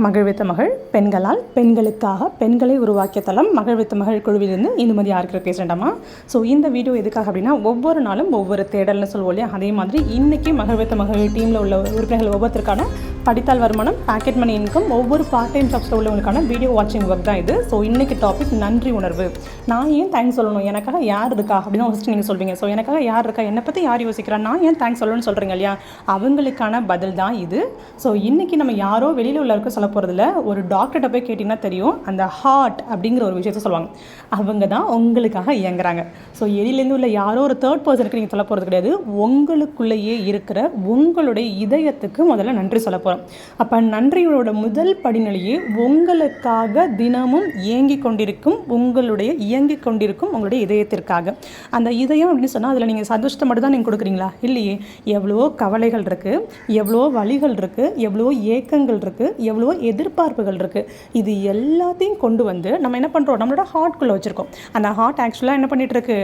மகிழ்வித்த மகள் பெண்களால் பெண்களுக்காக பெண்களை உருவாக்கிய தளம் மகிழ்வித்த மகள் குழுவிலிருந்து இந்துமதி ஆர்கிற பேசுகிறேன்டாமா ஸோ இந்த வீடியோ எதுக்காக அப்படின்னா ஒவ்வொரு நாளும் ஒவ்வொரு தேடல்னு சொல்லுவோம் இல்லையா? அதே மாதிரி இன்றைக்கி மகிழ்வித்த மகள் டீமில் உள்ள உறுப்பினர்கள் ஒவ்வொருத்தருக்கான படித்தால் வருமானம் பாக்கெட் மணி இன்கம் ஒவ்வொரு பார்ட் டைம் ஜாப்ஸில் உள்ளவங்களுக்கான வீடியோ வாட்சிங் ஒர்க் தான் இது. ஸோ இன்றைக்கி டாபிக் நன்றி உணர்வு. நான் ஏன் தேங்க்ஸ் சொல்லணும்? எனக்காக யார் இருக்கா? அப்படின்னு ஃபஸ்ட்டு நீங்கள் சொல்வீங்க. ஸோ எனக்காக யார் இருக்கா? என்னை பற்றி யார் யோசிக்கிறா? நான் ஏன் தேங்க்ஸ் சொல்லணும்னு சொல்கிறீங்க இல்லையா? அவங்களுக்கான பதில் தான் இது. ஸோ இன்றைக்கி நம்ம யாரோ வெளியில் உள்ளவருக்கு சொல்ல போகிறதில்ல ஒரு டாக்டர்கிட்ட போய் கேட்டிங்கன்னா தெரியும். அந்த ஹார்ட் அப்படிங்கிற ஒரு விஷயத்த சொல்லுவாங்க. அவங்க தான் உங்களுக்காக இயங்குறாங்க. ஸோ எதிலேருந்து உள்ள யாரோ ஒரு தேர்ட் பர்சனுக்கு நீங்கள் சொல்ல போகிறது கிடையாது. உங்களுக்குள்ளேயே இருக்கிற உங்களுடைய இதயத்துக்கு முதல்ல நன்றி சொல்ல போகிறோம் அப்போ நன்றியோட முதல் படிநிலையே உங்களுக்காக தினமும் இயங்கி கொண்டிருக்கும் உங்களுடைய இயங்கி கொண்டிருக்கும் உங்களுடைய இதயத்திற்காக. அந்த இதயம் அப்படின்னு சொன்னால் அதில் நீங்கள் சந்தோஷத்தை மட்டும் தான் நீங்கள் கொடுக்குறீங்களா? இல்லையே. எவ்வளோ கவலைகள் இருக்குது எவ்வளோ வழிகள் இருக்குது எவ்வளோ ஏக்கங்கள் இருக்குது எவ்வளோ எதிர்பார்ப்புகள் இருக்குது இது எல்லாத்தையும் கொண்டு வந்து நம்ம என்ன பண்ணுறோம் நம்மளோட ஹார்ட்குள்ளே வச்சுருக்கோம். அந்த ஹார்ட் ஆக்சுவலாக என்ன பண்ணிகிட்ருக்கு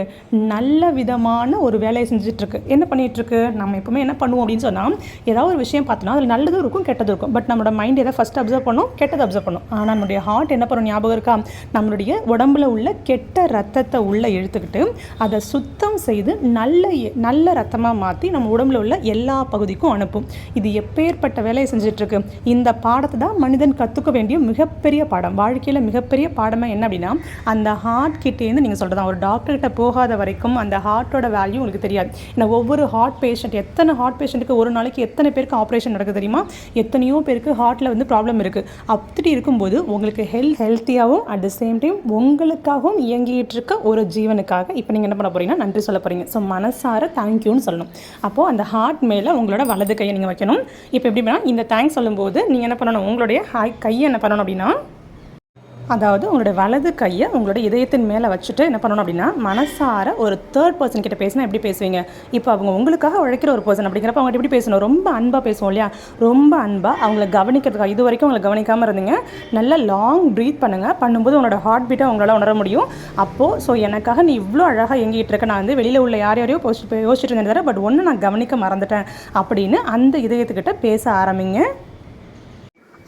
நல்ல விதமான ஒரு வேலையை செஞ்சிட்ருக்கு என்ன பண்ணிகிட்ருக்கு நம்ம எப்பவுமே என்ன பண்ணுவோம் அப்படின்னு சொன்னால் ஏதாவது ஒரு விஷயம் பார்த்தோன்னா அதில் நல்லதும் இருக்கும் கெட்டதும் இருக்கும். பட் நம்மளோட மைண்ட் எதை ஃபஸ்ட் அப்சர்வ் பண்ணும்? கெட்டது அப்சர்வ் பண்ணும். ஆனால் நம்மளுடைய ஹார்ட் என்ன பண்ணும் ஞாபகம் இருக்கா? நம்மளுடைய உடம்புல உள்ள கெட்ட ரத்தத்தை உள்ளே இழுத்துக்கிட்டு அதை சுத்தம் செய்து நல்ல நல்ல ரத்தமாக மாற்றி நம்ம உடம்புல உள்ள எல்லா பகுதிக்கும் அனுப்பும். இது எப்பேற்பட்ட வேலையை செஞ்சிட்ருக்கு? இந்த பாடத்தை தான் மனிதன் கற்றுக்க வேண்டிய மிகப்பெரிய பாடம். வாழ்க்கையில் மிகப்பெரிய பாடமாக என்ன அப்படின்னா அந்த ஹார்ட் கிட்டேருந்து நீங்கள் சொல்கிறதா ஒரு டாக்டர்கிட்ட போகாத வரைக்கும் அந்த ஹார்ட்டோட வேல்யூ உங்களுக்கு தெரியாது. ஏன்னா ஒவ்வொரு ஹார்ட் பேஷண்ட் எத்தனை ஹார்ட் பேஷண்ட்டுக்கு ஒரு நாளைக்கு எத்தனை பேருக்கு ஆப்ரேஷன் நடக்குது தெரியுமா? எத்தனையோ பேருக்கு ஹார்ட்டில் வந்து ப்ராப்ளம் இருக்குது அப்படி இருக்கும்போது உங்களுக்கு ஹெல்த் ஹெல்த்தியாகவும் அட் த சேம் டைம் உங்களுக்காகவும் இயங்கிட்டு இருக்க ஒரு ஜீவனுக்காக இப்போ நீங்கள் என்ன பண்ண போகிறீங்கன்னா நன்றி சொல்ல போகிறீங்க ஸோ மனசார தேங்க்யூன்னு சொல்லணும். அப்போது அந்த ஹார்ட் மேலே உங்களோட வலது கையை நீங்கள் வைக்கணும். இப்போ எப்படி பண்ணால் இந்த தேங்க்ஸ் சொல்லும்போது நீங்கள் என்ன பண்ணணும்? உங்களுடைய ஹாய் கையை என்ன பண்ணணும் அப்படின்னா அதாவது உங்களோட வலது கையை உங்களோட இதயத்தின் மேலே வச்சுட்டு என்ன பண்ணணும் அப்படின்னா மனசார ஒரு தேர்ட் பர்சன் கிட்ட பேசினா எப்படி பேசுவீங்க? இப்போ அவங்க உங்களுக்காக உழைக்கிற ஒரு பர்சன் அப்படிங்கிறப்ப அவங்க எப்படி பேசணும்? ரொம்ப அன்பாக பேசுவோம் இல்லையா? ரொம்ப அன்பாக அவங்கள கவனிக்கிறதுக்காக இது வரைக்கும் அவங்களை கவனிக்காமல் இருந்தீங்க. நல்லா லாங் ப்ரீத் பண்ணுங்கள் பண்ணும்போது உங்களோட ஹார்ட் பீட்டை உங்களால் உணர முடியும். அப்போது ஸோ எனக்காக நீ இவ்வளோ அழகாக எங்கிட்டு இருக்க. நான் வந்து வெளியில் உள்ள யார் யாரையோ யோசிச்சு யோசிச்சுட்டு இருந்தேன் பட் ஒன்று நான் கவனிக்க மறந்துட்டேன் அப்படின்னு அந்த இதயத்துக்கிட்ட பேச ஆரம்பிங்க.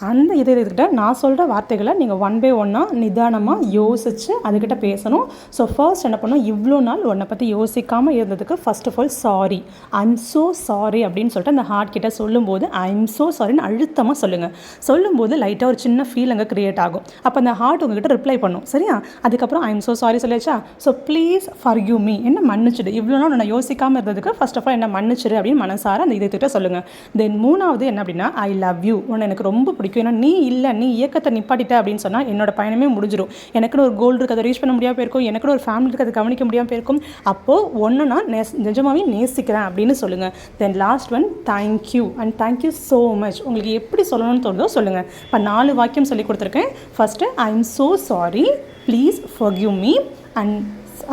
அந்த இதயத்துக்கிட்ட நான் சொல்கிற வார்த்தைகளை நீங்கள் ஒன் பை ஒன்னாக நிதானமாக யோசித்து அதுக்கிட்ட பேசணும். ஸோ ஃபர்ஸ்ட் என்ன பண்ணணும்? இவ்வளோ நாள் உன்னை பற்றி யோசிக்காமல் இருந்ததுக்கு first of all sorry I'm so sorry அப்படின்னு சொல்லிட்டு அந்த ஹார்ட் கிட்ட சொல்லும்போது ஐம் ஸோ சாரின்னு அழுத்தமாக சொல்லுங்கள் சொல்லும்போது லைட்டாக ஒரு சின்ன ஃபீல் அங்கே க்ரியேட் ஆகும். அப்போ அந்த ஹார்ட் உங்ககிட்ட ரிப்ளை பண்ணும். சரியா? அதுக்கப்புறம் ஐம் ஸோ சாரி சொல்லியாச்சா? So please forgive me என்ன மன்னிச்சிடு? இவ்வளோ நாள் நான் யோசிக்காமல் இருந்ததுக்கு ஃபர்ஸ்ட் ஆஃப் ஆல் என்ன மன்னிச்சிடு அப்படின்னு மனசார அந்த இதயத்திட்ட சொல்லுங்கள் தென் மூணாவது என்ன அப்படின்னா ஐ லவ் யூ உன்னை எனக்கு ரொம்ப பிடிக்கும். ஏன்னா நீ இல்லை நீ இயக்கத்தை நிப்பாட்டிட்ட அப்படின்னு சொன்னால் என்னோட பயணமே முடிஞ்சிடும் எனக்குன்னு ஒரு கோல் இருக்குது அதை ரீச் பண்ண முடியாமல் போயிருக்கும். எனக்குன்னு ஒரு ஃபேமிலி இருக்குது அதை கவனிக்க முடியாமல் போயிருக்கும். அப்போது ஒன்று நான் நெஸ் நிஜமாவே நேசிக்கிறேன் அப்படின்னு சொல்லுங்கள் then last one thank you and thank you so much உங்களுக்கு எப்படி சொல்லணும்னு தோணுதோ சொல்லுங்கள் இப்போ நாலு வாக்கியம் சொல்லி கொடுத்துருக்கேன். First I am so sorry please forgive me and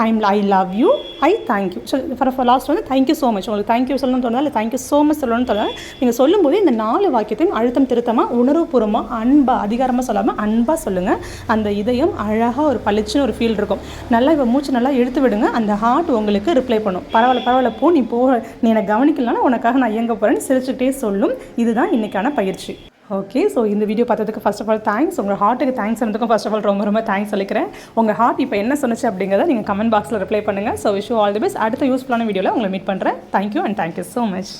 I'm I love you I thank you so for for last வந்து தேங்க்யூ ஸோ மச் உங்களுக்கு தேங்க்யூ சொல்லணும்னு தோணுதா? இல்லை தேங்க்யூ ஸோ மச் சொல்லணும்னு தோணுதா? நீங்கள் சொல்லும்போது இந்த நாலு வாக்கியத்தையும் அழுத்தம் திருத்தமாக உணர்வுபூர்வமாக அன்பாக அதிகாரமாக சொல்லாமல் அன்பாக சொல்லுங்கள் அந்த இதயம் அழகாக ஒரு பளிச்சுன்னு ஒரு ஃபீல் இருக்கும். நல்லா இப்போ மூச்சு நல்லா இழுத்து விடுங்க. அந்த ஹார்ட் உங்களுக்கு ரிப்ளை பண்ணும். பரவாயில்ல பரவாயில்ல போ நீ போ. நீ என்னை கவனிக்கலனா உனக்காக நான் இயங்க போகிறேன்னு சிரிச்சுட்டே சொல்லும். இதுதான் இன்றைக்கான பயிற்சி. ஓகே ஸோ இந்த வீடியோ பார்த்ததுக்கு ஃபஸ்ட் ஆஃப் ஆல் தேங்க்ஸ் உங்கள் ஹார்ட்டுக்கு தேங்க்ஸ் சொன்னதுக்கும் ஃபஸ்ட் ஆஃப் ஆல் ரொம்ப ரொம்ப தேங்க்ஸ் சொல்லிக்கிறேன். உங்கள் ஹார்ட் இப்போ என்ன சொன்னிச்சு அப்படிங்கிறத நீங்கள் கமெண்ட் பாக்ஸில் ரிப்ளை பண்ணுங்கள் so wish all the best அடுத்த யூஸ்ஃபுல்லான வீடியோவில் உங்களை மீட் பண்ணுறேன் thank you and thank you so much